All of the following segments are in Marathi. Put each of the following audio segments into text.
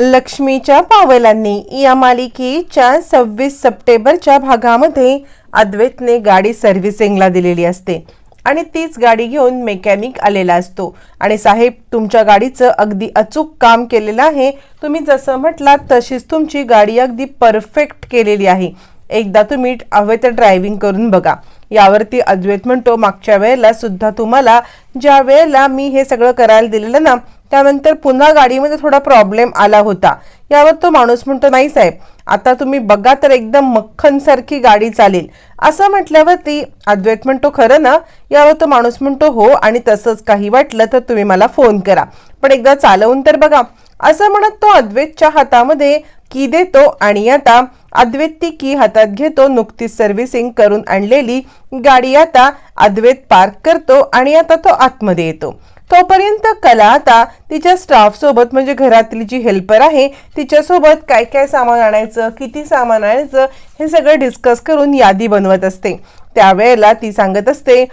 लक्ष्मीच्या पावलांनी या मालिकेच्या सव्वीस सप्टेंबरच्या भागामध्ये अद्वैतने गाडी सर्व्हिसिंगला दिलेली असते. आणि तीच गाडी घेऊन मेकॅनिक आलेला असतो. आणि साहेब तुमच्या गाडीचं अगदी अचूक काम केलेलं आहे. तुम्ही जसं म्हटलात तशीच तुमची गाडी अगदी परफेक्ट केलेली आहे. एकदा तुम्ही हवे तर ड्रायव्हिंग करून बघा. यावरती अद्वैत म्हणतो मागच्या वेळेला सुद्धा तुम्हाला ज्या वेळेला मी हे सगळं करायला दिलेलं ना त्यानंतर पुन्हा गाडीमध्ये थोडा प्रॉब्लेम आला होता. यावर तो माणूस म्हणतो नाही साहेब आता तुम्ही बघा तर एकदम मक्खनसारखी गाडी चालेल. असं म्हटल्यावरती अद्वैत म्हणतो खरं ना? यावर तो माणूस म्हणतो हो आणि तसंच काही वाटलं तर तुम्ही मला फोन करा. पण एकदा चालवून तर बघा. असं म्हणत तो अद्वैतच्या हातामध्ये की देतो आणि आता अद्वैत ती की हातात घेतो नुकतीच सर्व्हिसिंग करून आणलेली गाडी आता अद्वैत पार्क करतो आणि आता तो आतमध्ये येतो. तोपर्यंत कला आता तिच्या स्टाफसोबत म्हणजे घरातली जी हेल्पर आहे तिच्यासोबत काय काय सामान आणायचं किती सामान आणायचं हे सगळं डिस्कस करून यादी बनवत असते. त्यावेळेला ती सांगत असते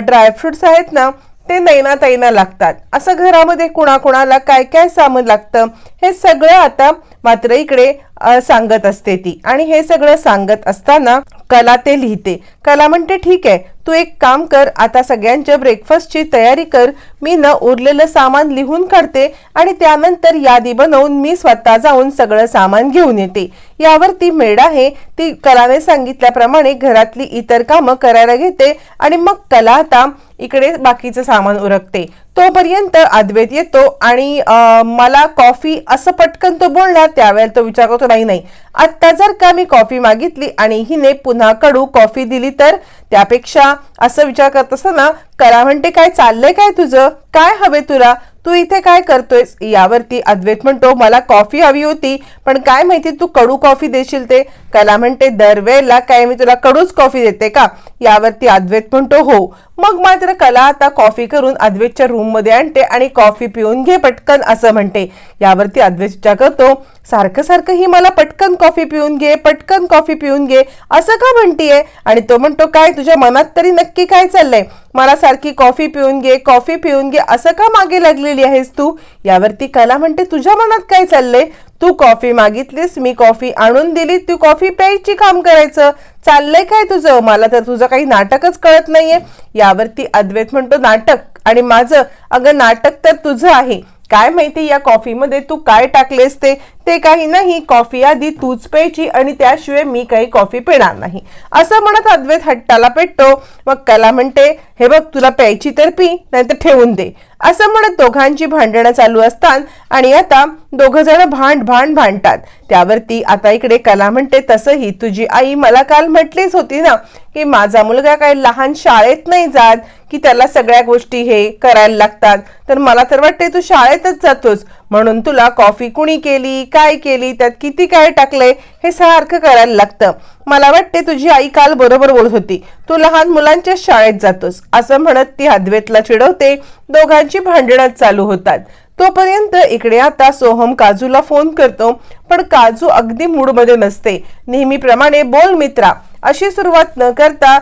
ड्रायफ्रुट्स आहेत ना ते नैना तैना लागतात. असं घरामध्ये कुणाकुणाला काय काय सामान लागतं हे सगळं आता मात्र इकडे सांगत असते ती. आणि हे सगळं सांगत असताना कला ते लिहिते. कला म्हणते ठीक आहे तू एक काम कर आता सगळ्यांच्या ब्रेकफास्टची तयारी कर. मी न उरलेलं सामान लिहून काढते आणि त्यानंतर यादी बनवून मी स्वतः जाऊन सगळं सामान घेऊन येते. यावरती मेड आहे. ती कलाने सांगितल्याप्रमाणे घरातली इतर कामं करायला घेते आणि मग कला आता इकडे बाकीचं सामान उरकते. तोपर्यंत अद्वैत येतो आणि मला कॉफी असं पटकन तो बोलणार त्यावेळेला तो विचार करतो नाही नाही आत्ता जर का मी कॉफी मागितली आणि हिने पुन्हा कडू कॉफी दिली तर? त्यापेक्षा असं विचार करत असताना करा म्हणते काय चाललंय काय तुझं? काय हवे तुला? तू इथे काय करतोयस? यावरती अद्वैत म्हणतो मला कॉफी हवी होती पण काय माहिती तू कडू कॉफी देशील ते? कला म्हणते दरवेळेला काय मी तुला कडूच कॉफी देते का? यावरती अद्वैत म्हणतो हो. मग मात्र कला आता कॉफी करून अद्वैतच्या रूममध्ये आणते आणि कॉफी पिऊन घे पटकन असं म्हणते. यावरती अद्वैत विचार करतो सारखं सारखं ही मला पटकन कॉफी पिऊन घे पटकन कॉफी पिऊन घे असं का म्हणतीये? आणि तो म्हणतो काय तुझ्या मनात तरी नक्की काय चाललंय? मला सारखी कॉफी पिऊन घे कॉफी पिऊन घे असं का मागे लागलेली आहेस तू? यावरती कला म्हणते तुझ्या मनात काय चाललंय? तू कॉफी मागितलीस मी कॉफी आणून दिली तू कॉफी प्यायची काम करायचं? चाललंय काय तुझं? मला तर तुझं काही नाटकच कळत नाहीये. यावरती अद्वैत म्हणतो नाटक आणि माझं अगं नाटक तर तुझं आहे. काय माहिती या कॉफीमध्ये तू काय टाकलेस ते? ते काही नाही. कॉफी आधी तूच प्यायची आणि त्याशिवाय मी काही कॉफी पिणार नाही. असं म्हणत अद्वैत हट्टाला पेटतो. मग कला म्हणते हे बघ तुला प्यायची तर पी नाहीतर ठेवून दे. असं म्हणत दोघांची भांडणं चालू असतात आणि आता दोघं जण भांड भांड भांडतात. त्यावरती आता इकडे कला म्हणते तसंही तुझी आई मला काल म्हटलीच होती ना की माझा मुलगा काय लहान शाळेत नाही जात की त्याला सगळ्या गोष्टी हे करायला लागतात. तर मला तर वाटते तू शाळेतच जातोस. म्हणून तुला कॉफी कुणी केली काय केली त्यात किती काय टाकलंय हे सारखं करायला लागतं. मला वाटते तुझी आई काल बरोबर बोलत होती. तू लहान मुलांच्या शाळेत जातोस. असं म्हणत ती अद्वैतला चिडवते. दोघांची भांडणं चालू होतात. तोपर्यंत इकडे आता सोहम काजूला फोन करतो पण काजू अगदी मूडमध्ये नसते. नेहमीप्रमाणे बोल मित्रा. अशी सुरुवात न करता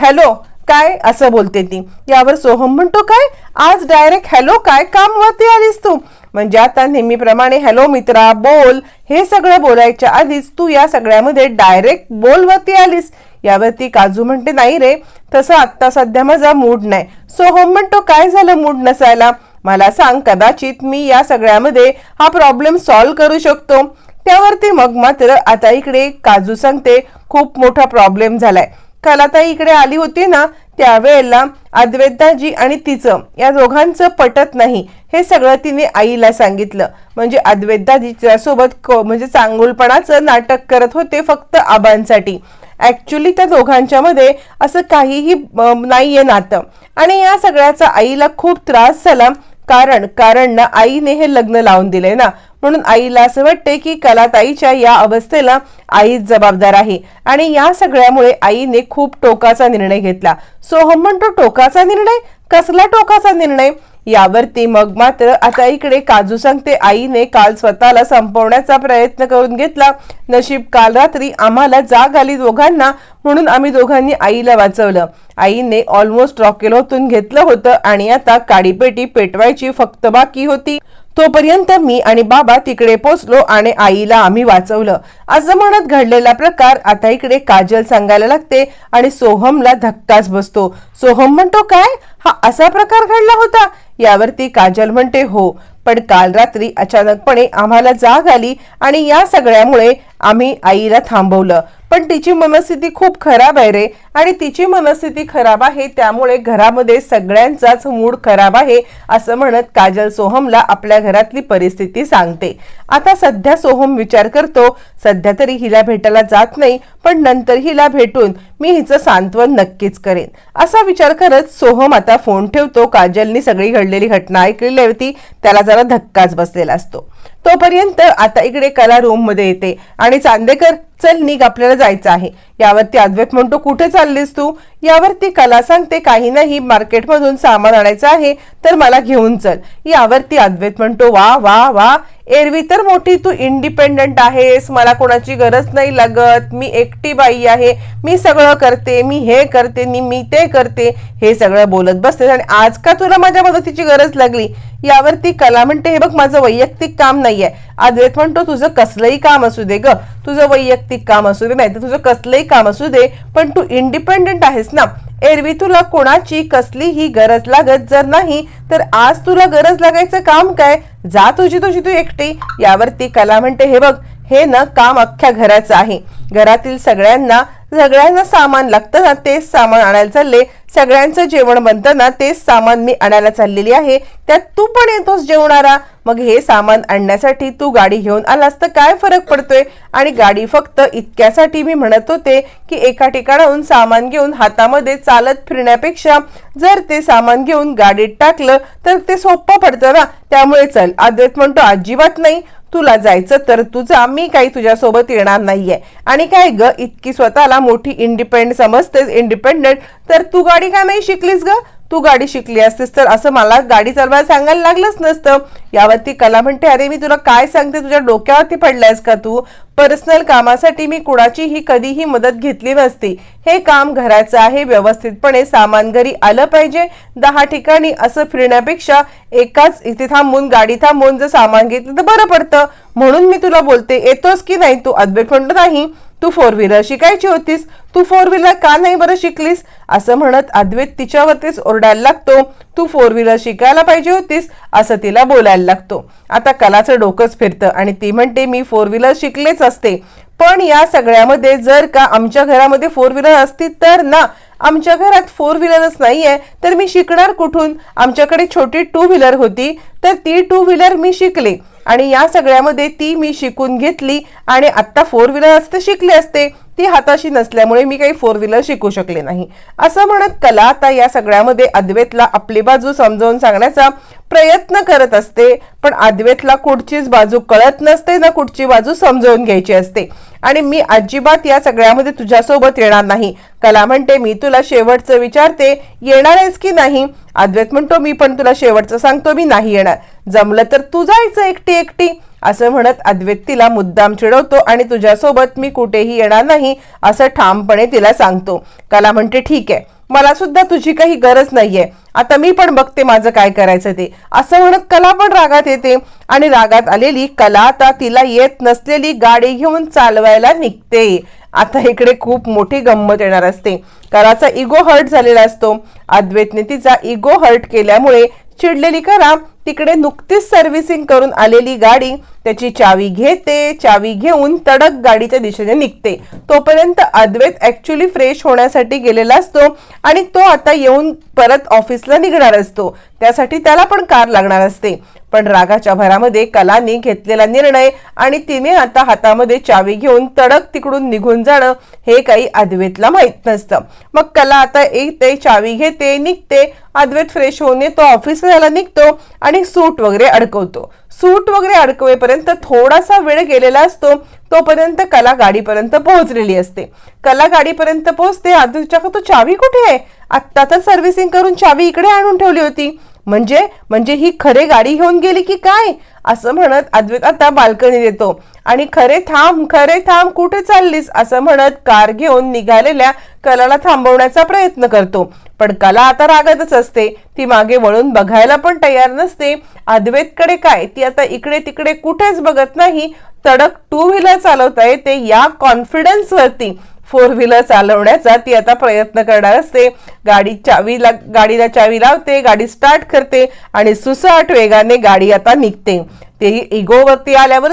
हॅलो काय? असं बोलते ती. यावर सोहम म्हणतो काय? आज डायरेक्ट हॅलो काय? कामवरती आलीस तू. म्हणजे आता नेहमीप्रमाणे हॅलो मित्रा बोल. हे सगळं बोलायच्या आधीच तू या सगळ्यामध्ये डायरेक्ट बोलवरती आलीस. यावरती काजू म्हणते नाही रे तसं आत्ता सध्या माझा मूड नाही. सो हो म्हणतो काय झालं मूड नसायला? मला सांग कदाचित मी या सगळ्यामध्ये हा प्रॉब्लेम सॉल्व्ह करू शकतो. त्यावरती मग मात्र आता इकडे काजू सांगते खूप मोठा प्रॉब्लेम झालाय. आता इकडे आली होती ना त्यावेळेला अद्वैताजी आणि तिचं या दोघांचं पटत नाही. हे सगळं तिने आईला सांगितलं. म्हणजे अद्वैताजी तिच्यासोबत क- म्हणजे चांगुलपणाचं नाटक करत होते फक्त आबांसाठी. ॲक्च्युली त्या दोघांच्या मध्ये असं काहीही नाही आहे नातं. आणि या सगळ्याचा आईला खूप त्रास झाला. कारण कारण ना आईने हे लग्न लावून दिले ना. म्हणून आईला असं वाटते की कलाताईच्या या अवस्थेला आईच जबाबदार आहे. आणि या सगळ्यामुळे आईने खूप टोकाचा निर्णय घेतला. सोहम म्हणतो टोकाचा निर्णय? कसला टोकाचा निर्णय? यावरती मग मात्र आता इकडे काजू सांगते आईने काल स्वतःला संपवण्याचा प्रयत्न करून घेतला. नशीब काल रात्री आम्हाला जाग आली दोघांना म्हणून आम्ही दोघांनी आईला वाचवलं. आईने ऑलमोस्ट रॉकेल होतून घेतलं होतं आणि आता काडीपेटी पेटवायची फक्त बाकी होती. तोपर्यंत मी आणि बाबा तिकडे पोचलो आणि आईला आम्ही वाचवलं. असं म्हणत घडलेला प्रकार आता इकडे काजल सांगायला लागते आणि सोहमला धक्काच बसतो. सोहम म्हणतो काय? हा असा प्रकार घडला होता. यावरती काजल म्हणते हो पण काल रात्री अचानकपणे आम्हाला जाग आली आणि या सगळ्यामुळे आम्ही आईला थांबवलं. पण तिची मनस्थिती खूप खराब आहे रे आणि तिची मनस्थिती खराब आहे त्यामुळे घरामध्ये सगळ्यांचाच मूड खराब आहे असं म्हणत काजल सोहमला आपल्या घरातली परिस्थिती सांगते. आता सध्या सोहम विचार करतो सध्या तरी हिला भेटायला जात नाही पण नंतर हिला भेटून मी हिचं सांत्वन नक्कीच करेन. असा विचार करत सोहम आता फोन ठेवतो. काजलनी सगळी घडलेली घटना ऐकलेली होती. त्याला जरा धक्काच बसलेला असतो. तोपर्यंत आता इकडे कला रूममध्ये येते. आणि चांदेकर चल निघ आपल्याला जायचं आहे. यावरती अद्वैत म्हणतो कुठे चाललीस तू? यावरती कला सांगते काही नाही मार्केटमधून सामान आणायचं आहे तर मला घेऊन चल. यावरती अद्वैत म्हणतो वा वा वा. एरवी तर मोठी तू इंडिपेंडंट आहेस मला कोणाची गरज नाही लागत. मी एकटी बाई आहे मी सगळं करते मी हे करते नि मी ते करते हे सगळं बोलत बसते आणि आज का तुला माझ्या मदतीची गरज लागली? यावरती कला म्हणते हे बघ माझं वैयक्तिक काम नाहीये. अद्वैत म्हणतो तुझं कसलंही काम असू दे ग. तुझं वैयक्तिक काम असू दे नाही तर तुझं कसलंही काम असू दे पण तू इंडिपेंडंट आहेस ना. एरवी तुला कोणाची कसलीही गरज लागत जर नाही तर आज तुला गरज लागायचं काम काय? जा तुझी तुझी तू एकटी. यावरती कला म्हणते हे बघ हे ना काम अख्ख्या घराचं आहे. घरातील सगळ्यांना सगळ्यांना सामान लागतं ना तेच सामान आणायला चालले. सगळ्यांचं जेवण बनतं ना तेच सामान मी आणायला चाललेली आहे. त्यात तू पण येतोस जेवणारा मग हे सामान आणण्यासाठी तू गाडी घेऊन आलास तर काय फरक पडतोय? आणि गाडी फक्त इतक्यासाठी मी म्हणत होते की एका ठिकाणाहून सामान घेऊन हातामध्ये चालत फिरण्यापेक्षा जर ते सामान घेऊन गाडीत टाकलं तर ते सोपं पडतं ना. त्यामुळे चल अद्वैत म्हणतो अजिबात नाही. तुला जायचं तर तुझा मी काही तुझ्यासोबत येणार नाहीये. आणि काय ग इतकी स्वतःला मोठी इंडिपेंड समजतेस इंडिपेंडंट तर तू गाडी का नाही शिकलीस ग? तू गाडी शिकली असतीस तर असं मला गाडी चालवायला सांगायला लागलंच नसतं. यावरती कला म्हणते अरे मी तुला काय सांगते? तुझ्या डोक्यावरती पडलायस का तू? पर्सनल कामासाठी मी कुणाचीही कधीही मदत घेतली नसती. हे काम घराचं आहे. व्यवस्थितपणे सामान घरी आलं पाहिजे. दहा ठिकाणी असं फिरण्यापेक्षा एकाच इथे थांबून गाडी थांबून जर सामान घेतलं तर बरं पडतं. म्हणून मी तुला बोलते येतोस की नाही? तू अद्वैत म्हणतो नाही. तू फोर व्हीलर शिकायची होतीस. तू फोर व्हीलर का नाही बरं शिकलीस? असं म्हणत अद्वैत तिच्यावरतीच ओरडायला लागतो. तू फोर व्हीलर शिकायला पाहिजे होतीस असं तिला बोलायला लागतो. आता कलाचं डोकंच फिरतं आणि ती म्हणते मी फोर व्हीलर शिकलेच असते. पण या सगळ्यामध्ये जर का आमच्या घरामध्ये फोर व्हीलर असती तर ना आमच्या घरात फोर व्हीलरच नाही आहे तर मी शिकणार कुठून? आमच्याकडे छोटी टू व्हीलर होती तर ती टू व्हीलर मी शिकले. आणि या सगळ्यामध्ये ती मी शिकून घेतली आणि आत्ता फोर व्हीलर असते शिकले असते. ती हाताशी नसल्यामुळे मी काही फोर व्हीलर शिकू शकले नाही. असं म्हणत कला आता या सगळ्यामध्ये अद्वैतला आपली बाजू समजावून सांगण्याचा प्रयत्न करत असते. पण अद्वैतला कुठचीच बाजू कळत नसते ना कुठची बाजू समजावून घ्यायची असते. आणि मी अजिबात या सगळ्यामध्ये तुझ्यासोबत येणार नाही. कला म्हणते मी तुला शेवटचं विचारते येणार आहेस की नाही? अद्वैत म्हणतो मी पण तुला शेवटचं सांगतो मी नाही येणार. जमलं तर तू जायचं एकटी एकटी. असं म्हणत अद्वैत तिला मुद्दाम चिडवतो आणि तुझ्यासोबत मी कुठेही येणार नाही असं ठामपणे तिला सांगतो. कला म्हणते ठीक आहे. मला सुद्धा तुझी काही गरज नाहीये. आता मी पण बघते माझं काय करायचं ते. असं म्हणत कला पण रागात येते. आणि रागात आलेली कला आता तिला येत नसलेली गाडी घेऊन चालवायला निघते. आता इकडे खूप मोठी गंमत येणार असते. कराचा इगो हर्ट झालेला असतो. अद्वैतने तिचा इगो हर्ट केल्यामुळे चिडलेली करा तिकडे नुकतीच सर्व्हिसिंग करून आलेली गाडी त्याची चावी घेते. चावी घेऊन तडक गाडीच्या दिशेने निघते. तोपर्यंत अद्वैत ऍक्च्युली फ्रेश होण्यासाठी गेलेला असतो आणि तो आता येऊन परत ऑफिसला निघणार असतो. त्यासाठी त्याला पण कार लागणार असते. पण रागाच्या भरामध्ये कलानी घेतलेला निर्णय आणि तिने आता हातामध्ये चावी घेऊन तडक तिकडून निघून जाणं हे काही अद्वैतला माहीत नसतं. मग कला आता एक ते चावी घेते निघते अद्वैत फ्रेश होऊन तो ऑफिस जायला निघतो आणि सूट वगैरे अडकवतो. सूट वगैरे अडकवेपर्यंत थोडासा वेळ गेलेला असतो तोपर्यंत कला गाडीपर्यंत पोहोचलेली असते. कला गाडीपर्यंत पोहोचते अद्वैतच्या तो चावी कुठे आहे? आत्ता तर सर्व्हिसिंग करून चावी इकडे आणून ठेवली होती. म्हणजे म्हणजे ही खरे गाडी घेऊन गेली की काय? असं म्हणत अद्वैत आता बाल्कनी देतो आणि खरे थांब खरे थांब कुठे चाललीस? असं म्हणत कार घेऊन निघालेल्या कलाला थांबवण्याचा प्रयत्न करतो. पण कला आता रागातच असते. ती मागे वळून बघायला पण तयार नसते. अद्वैतकडे काय? ती आता इकडे तिकडे कुठेच बघत नाही. तडक टू व्हीलर चालवता येते या कॉन्फिडन्सवरती फोर व्हीलर चालवण्याचा ती आता प्रयत्न करणार असते. गाडी चावीला गाडीला चावी लावते गाडी स्टार्ट करते आणि सुसाट वेगाने गाडी आता निघते. ते इगोवरती आल्यावर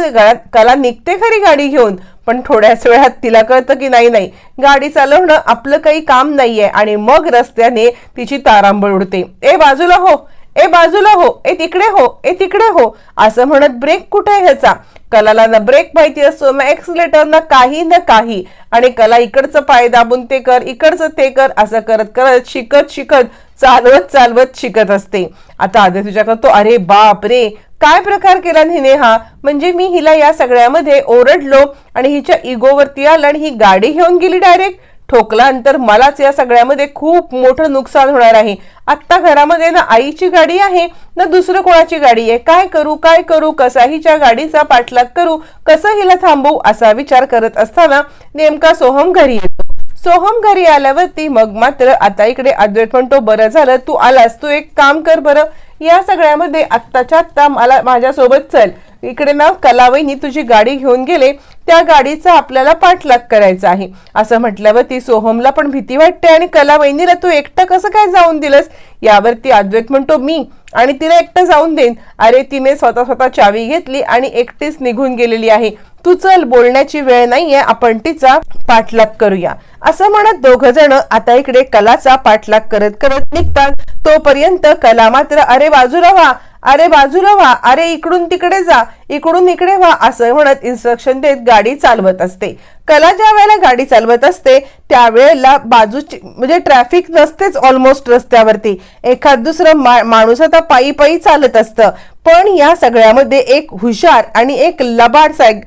कला निघते खरी गाडी घेऊन पण थोड्याच वेळात तिला कळतं की नाही नाही. गाडी चालवणं आपलं काही काम नाही आहे आणि मग रस्त्याने तिची तारांबळ उडते. ए बाजूला हो ए बाजूला हो ए तिकडे हो ए तिकडे हो असं म्हणत ब्रेक कुठे आहे ह्याचा? कलाला ना ब्रेक माहिती असतो ना एक्सलेटर ना काही ना काही. आणि कला इकडचं पाय दाबून ते कर इकडचं ते कर असं करत करत शिकत शिकत चालवत चालवत शिकत असते. आता आधी तुझ्या करतो अरे बाप रे काय प्रकार केला हिने हा? म्हणजे मी हिला या सगळ्यामध्ये ओरडलो आणि हिच्या इगोवरती आलं आणि ही गाडी घेऊन गेली डायरेक्ट ठोकल्यानंतर मलाच या सगळ्यामध्ये खूप मोठं नुकसान होणार आहे. आत्ता घरामध्ये ना आईची गाडी आहे ना दुसरं कोणाची गाडी आहे? काय करू काय करू कसा हिच्या गाडीचा पाठलाग करू कसं हिला थांबवू असा विचार करत असताना नेमका सोहम घरी येतो. सोहम घरी आल्यावरती मग मात्र आता इकडे अद्वैत म्हणतो बरं झालं तू आलास तू एक काम कर बरं. या सगळ्यामध्ये आत्ताच्या आत्ता मला माझ्यासोबत चल. इकडे ना कलावईनी तुझी गाडी घेऊन गेले त्या गाडीचा आपल्याला पाठलाग करायचा आहे. असं म्हटल्यावर ती सोहमला पण भीती वाटते आणि कलावहिनीला तू एकटं कसं काय जाऊन दिलंस? यावरती अद्वैत म्हणतो मी आणि तिला एकटं जाऊन देईन. अरे तिने स्वतः स्वतः चावी घेतली आणि एकटीच निघून गेलेली आहे. तू चल बोलण्याची वेळ नाहीये आपण तिचा पाठलाग करूया. असं म्हणत दोघ जण आता इकडे कलाचा पाठलाग करत करत निघतात. तोपर्यंत कला मात्र अरे बाजूला व्हा अरे बाजूला व्हा. अरे इकडून तिकडे जा. इकडून इकडे व्हा असं म्हणत इन्स्ट्रक्शन देत गाडी चालवत असते. कला ज्या वेळेला गाडी चालवत असते त्यावेळेला बाजूची म्हणजे ट्रॅफिक नसतेच ऑलमोस्ट रस्त्यावरती. एखाद दुसरं मा- माणूस आता पायी पायी चालत असतं. पण या सगळ्यामध्ये एक हुशार आणि एक लबाड सायक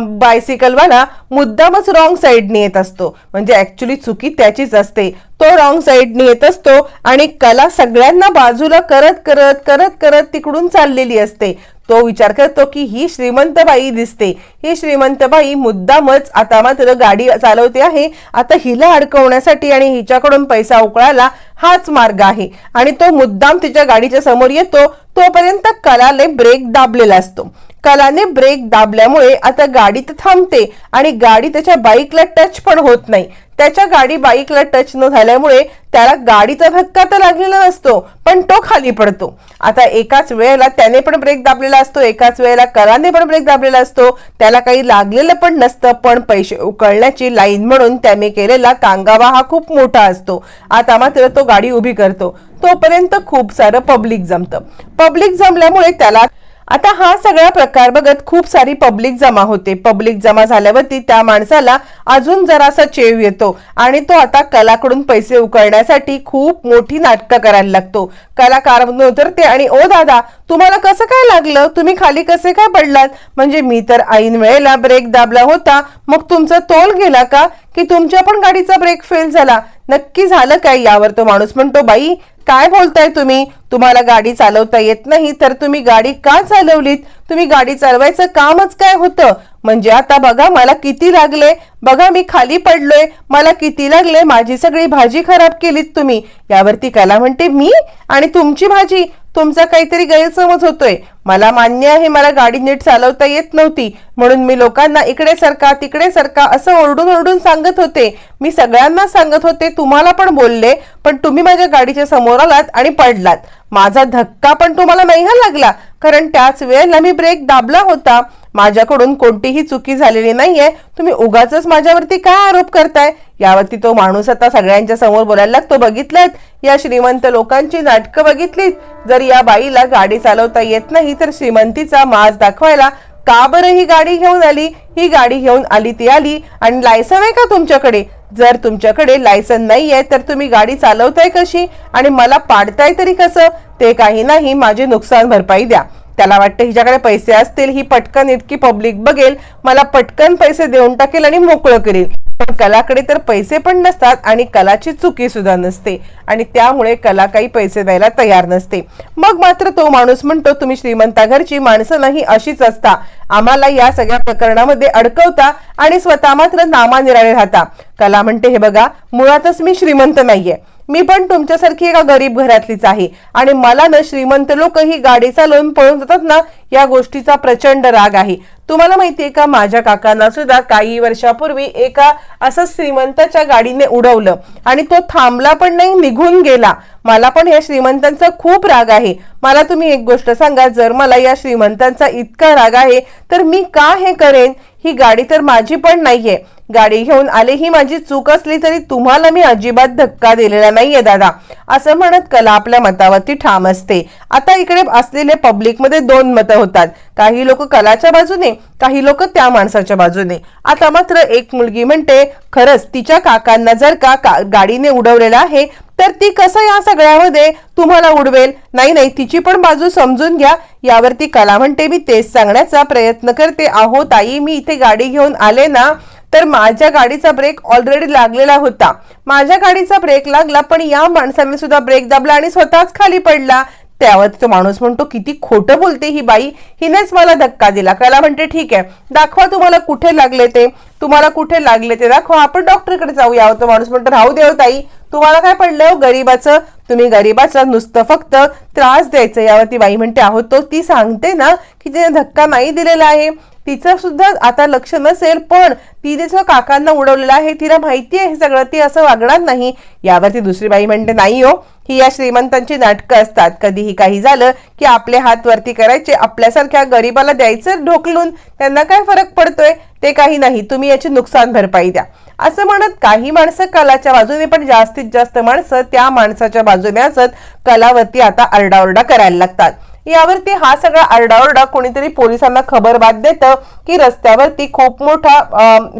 बायसिकलवाला मुद्दामच रॉंग साईडने येत असतो. म्हणजे ऍक्च्युली चुकी त्याचीच असते. तो रॉंग साईडने येत असतो आणि कला सगळ्यांना बाजूला करत करत करत करत तिकडून चाललेली असते. तो विचार करतो की ही श्रीमंत बाई दिसते. ही श्रीमंत बाई मुद्दामच आता मात्र गाडी चालवते आहे. आता हिला अडकवण्यासाठी आणि हिच्याकडून पैसा उकळायला हाच मार्ग आहे. आणि तो मुद्दाम तिच्या गाडीच्या समोर येतो. तोपर्यंत कलाने ब्रेक दाबलेला असतो. कलाने ब्रेक दाबल्यामुळे आता गाडी तर थांबते आणि गाडी त्याच्या बाईकला टच पण होत नाही. त्याच्या गाडी बाईकला टच न झाल्यामुळे त्याला गाडीचा धक्का तर लागलेला नसतो पण तो खाली पडतो. आता एकाच वेळेला त्याने पण ब्रेक दाबलेला असतो एकाच वेळेला कराने पण ब्रेक दाबलेला असतो. त्याला काही लागलेलं पण नसतं पण पैसे उकळण्याची लाईन म्हणून त्याने केलेला कांगावा हा खूप मोठा असतो. आता मात्र तो गाडी उभी करतो. तोपर्यंत खूप सारं पब्लिक जमतं. पब्लिक जमल्यामुळे त्याला आता हा सगळा प्रकार बघत खूप सारी पब्लिक जमा होते. पब्लिक जमा झाल्यावरती त्या माणसाला अजून जरासा चेव येतो आणि तो आता कलाकडून पैसे उकळण्यासाठी खूप मोठी नाटकं करायला लागतो. कलाकार उतरते आणि ओ दादा तुम्हाला कसं काय लागलं? तुम्ही खाली कसे काय पडलात? म्हणजे मी तर ऐन वेळेला ब्रेक दाबला होता. मग तुमचा तोल गेला का? की तुमच्या पण गाडीचा ब्रेक फेल झाला. नक्की झालं काय यावर तो माणूस? म्हणतो बाई काय बोलताय तुम्ही? तुम्हाला गाडी चालवता येत नाही तर तुम्ही गाडी का चालवलीत? तुम्ही गाडी चालवायचं कामच काय होतं? म्हणजे आता बघा मला किती लागले? बघा मी खाली पडलोय. मला किती लागले? माझी सगळी भाजी खराब केलीत तुम्ही. यावरती कला म्हणते मी आणि तुमची भाजी? तुमचा काहीतरी गैरसमज होतोय. मला मान्य आहे मला गाडी नीट चालवता येत नव्हती. म्हणून मी लोकांना इकडे सरका तिकडे सरका असं ओरडून ओरडून सांगत होते. मी सगळ्यांना सांगत होते तुम्हाला पण बोलले पण तुम्ही माझ्या गाडीच्या समोर आलात आणि पडलात. माझा धक्का पण तुम्हाला नाही हा लागला. कारण त्याच वेळेला मी ब्रेक दाबला होता. माझ्याकडून कोणतीही चुकी झालेली नाहीये. तुम्ही उगाच माझ्यावरती काय आरोप करताय? यावरती तो माणूस आता सगळ्यांच्या समोर बोलायला लागतो. बघितलं या श्रीमंत लोकांची नाटकं बघितलीत. जर या बाईला गाडी चालवता येत नाही तर श्रीमंतीचा माज दाखवायला का बरं ही गाडी घेऊन आली? ही गाडी घेऊन आली ती आली. आणि लायसन आहे का तुमच्याकडे? जर तुमच्याकडे लायसन नाहीये तर तुम्ही गाडी चालवताय कशी? आणि मला पाडताय तरी कसं? ते काही नाही. माझी नुकसान भरपाई द्या. त्याला वाटतं हिच्याकडे पैसे असतील ही पटकन इतकी पब्लिक बघेल मला पटकन पैसे देऊन टाकेल आणि मोकळं करेल. पण कलाकडे तर पैसे पण नसतात आणि कलाची चुकी सुद्धा नसते. आणि त्यामुळे कला काही पैसे द्यायला तयार नसते. मग मात्र तो माणूस म्हणतो तुम्ही श्रीमंता घरची माणसं नाही अशीच असता. आम्हाला या सगळ्या प्रकरणामध्ये अडकवता आणि स्वतः मात्र नामानिराळे राहता. कला म्हणते हे बघा मुळातच मी श्रीमंत नाहीये. मी पण तुमच्यासारखी एका गरीब घरातलीच आहे. आणि मला ना श्रीमंत लोक ही गाडी चालवून पळून जातात ना या गोष्टीचा प्रचंड राग आहे. तुम्हाला माहितीये का माझ्या काकांना सुद्धा काही वर्षापूर्वी एका असं श्रीमंताच्या गाडीने उडवलं आणि तो थांबला पण नाही निघून गेला. मला पण या श्रीमंतांचा खूप राग आहे. मला तुम्ही एक गोष्ट सांगा जर मला या श्रीमंतांचा इतका राग आहे तर मी का हे करेन? ही गाडी तर माझी पण नाहीये. गाडी घेऊन आले ही माझी चूक असली तरी तुम्हाला मी अजिबात धक्का दिलेला नाहीये दादा. असं म्हणत कला आपल्या मतावरती ठाम असते. आता इकडे असलेले पब्लिकमध्ये दोन मतं होतात. काही लोक कलाच्या बाजूने काही लोक त्या माणसाच्या बाजूने. आता मात्र एक मुलगी म्हणते खरंच तिच्या काकांना जर का का- गाडीने उडवलेलं आहे तर ती कसं या सगळ्यामध्ये तुम्हाला उडवेल? नाही नाही तिची पण बाजू समजून घ्या. यावरती कला म्हणते मी तेच सांगण्याचा प्रयत्न करते आहो ताई मी इथे गाडी घेऊन आले ना तर माझ्या गाडीचा ब्रेक ऑलरेडी लागलेला होता. माझ्या गाडीचा ब्रेक लागला पण या माणसाने सुद्धा ब्रेक दाबला आणि स्वतःच खाली पडला. त्यावर तो माणूस म्हणतो किती खोटं बोलते ही बाई. हिनेच मला धक्का दिला. कला म्हणते ठीक आहे. दाखवा तुम्हाला कुठे लागले ते. तुम्हाला कुठे लागले ते. दाखवा. आपण डॉक्टरकडे जाऊया. तो माणूस म्हणतो राहू देव हो ताई. तुम्हाला काय पडलं हो गरीबाचं? तुम्ही गरीबाचं नुसतं फक्त त्रास द्यायचं. यावरती बाई म्हणते आहोत तो ती सांगते ना की तिने धक्का नाही दिलेला आहे. तिचं सुद्धा आता लक्ष नसेल पण ती तिच्या काकांना उडवलेलं आहे तिला माहिती आहे हे सगळं ती असं वागणार नाही. यावरती दुसरी बाई म्हणते नाही हो ही या श्रीमंतांची नाटकं असतात. कधीही काही झालं की आपले हात वरती करायचे आपल्यासारख्या गरीबाला द्यायचं ढोकलून. त्यांना काय फरक पडतोय? ते काही नाही. तुम्ही याची नुकसान भरपाई द्या. असं म्हणत काही माणसं कलाच्या बाजूने पण जास्तीत जास्त माणसं त्या माणसाच्या बाजूने असत. कलावरती आता आरडाओरडा करायला लागतात. यावरती हा सगळा आरडाओरडा कोणीतरी पोलिसांना खबरबात देतं की रस्त्यावरती खूप मोठा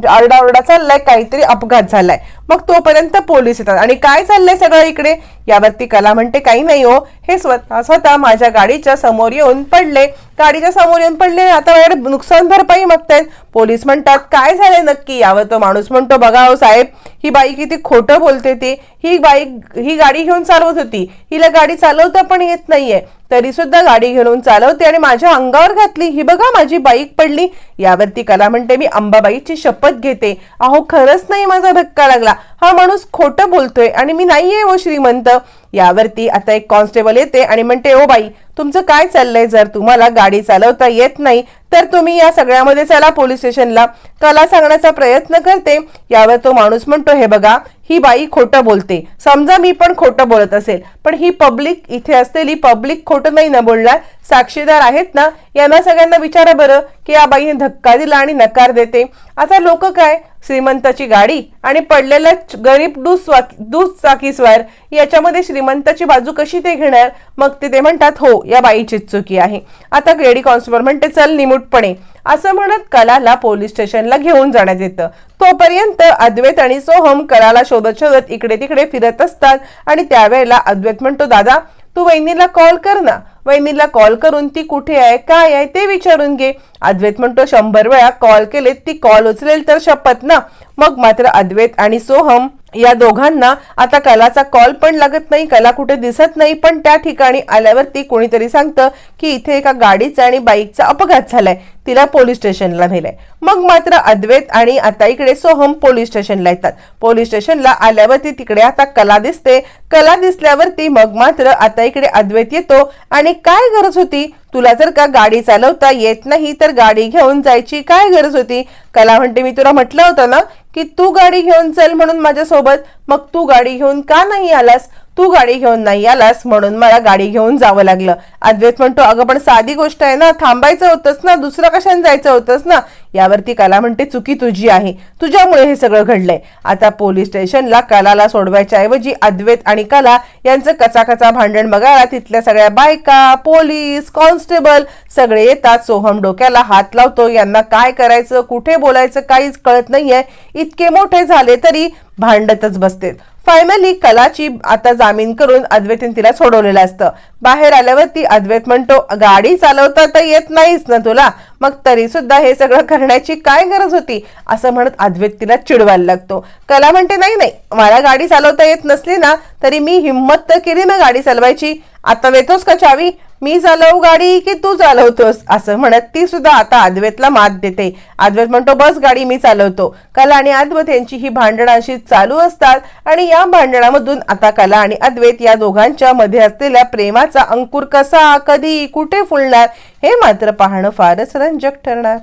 आरडाओरडा चाललाय काहीतरी अपघात झालाय. मग तोपर्यंत पोलीस येतात. आणि काय चाललंय सगळं इकडे? यावरती कला म्हणते काही नाही हो. हे स्वतः स्वतः माझ्या गाडीच्या समोर येऊन पडले. गाडीच्या समोर येऊन पडले आता माझ्याकडे नुकसान भरपाई मागतायत. पोलीस म्हणतात काय झाले नक्की? यावर तो माणूस म्हणतो बघा हो साहेब ही बाई किती खोटं बोलते ती. ही बाईक ही गाडी घेऊन चालवत होती. हिला गाडी चालवता पण येत नाहीये. तरी सुद्धा गाडी घेऊन चालवते आणि माझ्या अंगावर घातली. ही बघा माझी बाईक पडली. यावरती कला म्हणते मी अंबाबाईची शपथ घेते. अहो खरंच नाही माझा धक्का लागला. हा माणूस खोटं बोलतोय आणि मी नाहीये हो श्रीमंत. यावरती आता एक कॉन्स्टेबल येते आणि म्हणते ओ बाई तुमचं काय चाललंय? जर तुम्हाला गाडी चालवता येत नाही तर तुम्ही या सगळ्यामध्ये चला पोलीस स्टेशनला. कला सांगण्याचा प्रयत्न करते. यावर तो माणूस म्हणतो हे बघा ही बाई खोटं बोलते. समजा मी पण खोटं बोलत असेल पण ही पब्लिक इथे असलेली पब्लिक खोटं नाही ना बोलणार? साक्षीदार आहेत ना? यांना सगळ्यांना विचारा बरं की या बाईने धक्का दिला आणि नकार देते. आता लोक काय? श्रीमंताची गाडी आणि पडलेल्या गरीब दुचाकीस्वार स्वार याच्यामध्ये श्रीमंताची बाजू कशी ते घेणार? मग ते ते म्हणतात हो या बाईचीच चुकी आहे. आता ग्रेडी कॉन्स्टेबल म्हणते चल निमूटपणे. असं म्हणत कलाला पोलीस स्टेशनला घेऊन जाण्यात येतं. तोपर्यंत अद्वैत आणि सोहम कलाला शोधत शोधत इकडे तिकडे फिरत असतात आणि त्यावेळेला अद्वैत म्हणतो दादा तू वहिनीला कॉल कर ना. वहिनीला कॉल करून ती कुठे आहे काय आहे ते विचारून घे. अद्वैत म्हणतो शंभर वेळा कॉल केलेत ती कॉल उचलेल तर शपथ ना. मग मात्र अद्वैत आणि सोहम या दोघांना आता कलाचा कॉल पण लागत नाही कला कुठे दिसत नाही पण त्या ठिकाणी आल्यावरती कोणीतरी सांगतं की इथे एका गाडीचा आणि बाईकचा अपघात झालाय तिला पोलीस स्टेशनला नेलंय. मग मात्र अद्वैत आणि आता इकडे सोहम पोलीस स्टेशनला येतात. पोलीस स्टेशनला आल्यावरती तिकडे आता कला दिसते. कला दिसल्यावरती मग मात्र आता इकडे अद्वैत येतो. आणि काय गरज होती? तुला जर का गाडी चालवता येत नाही तर गाडी घेऊन जायची काय गरज होती? कला म्हणते मी तुला म्हटलं होतं ना की तू गाडी घेऊन चल म्हणून माझ्यासोबत. मग तू गाडी घेऊन का नाही आलास? तू गाडी घेऊन नाही आलास म्हणून मला गाडी घेऊन जावं लागलं. अद्वैत म्हणतो अगं पण साधी गोष्ट आहे ना थांबायचं होतंच ना दुसरं कशाने जायचं होतंच ना? यावरती कला म्हणते चुकी तुझी आहे. तुझ्यामुळे हे सगळं घडलंय. आता पोलीस स्टेशनला कलाला सोडवायच्या ऐवजी अद्वैत आणि कला यांचं कचाकचा भांडण बघायला तिथल्या सगळ्या बायका पोलीस कॉन्स्टेबल सगळे येतात. सोहम डोक्याला हात लावतो यांना काय करायचं कुठे बोलायचं काहीच कळत नाहीये. इतके मोठे झाले तरी भांडतच बसतेत. फायनली कलाची आता जामीन करून अद्वैतीन तिला सोडवलेलं असतं. बाहेर आल्यावर ती अद्वैत म्हणतो गाडी चालवता तर येत नाहीस ना तुला. मग तरी सुद्धा हे सगळं करण्याची काय गरज होती? असं म्हणत अद्वैत तिला चिडवायला लागतो. कला म्हणते नाही नाही मला गाडी चालवता येत नसली ना तरी मी हिंमत तर केली ना गाडी चालवायची. आता देतोस का चावी? मी चालवू गाडी की तू चालवतोस असं म्हणत ती सुद्धा आता अद्वैतला मात देते. अद्वैत म्हणतो बस गाडी मी चालवतो. कला आणि अद्वैत यांची ही भांडणं अशी चालू असतात आणि या भांडणामधून आता कला आणि अद्वैत या दोघांच्या मध्ये असलेल्या प्रेमाचा अंकुर कसा कधी कुठे फुलणार हे मात्र पाहणं फारच रंजक ठरणार.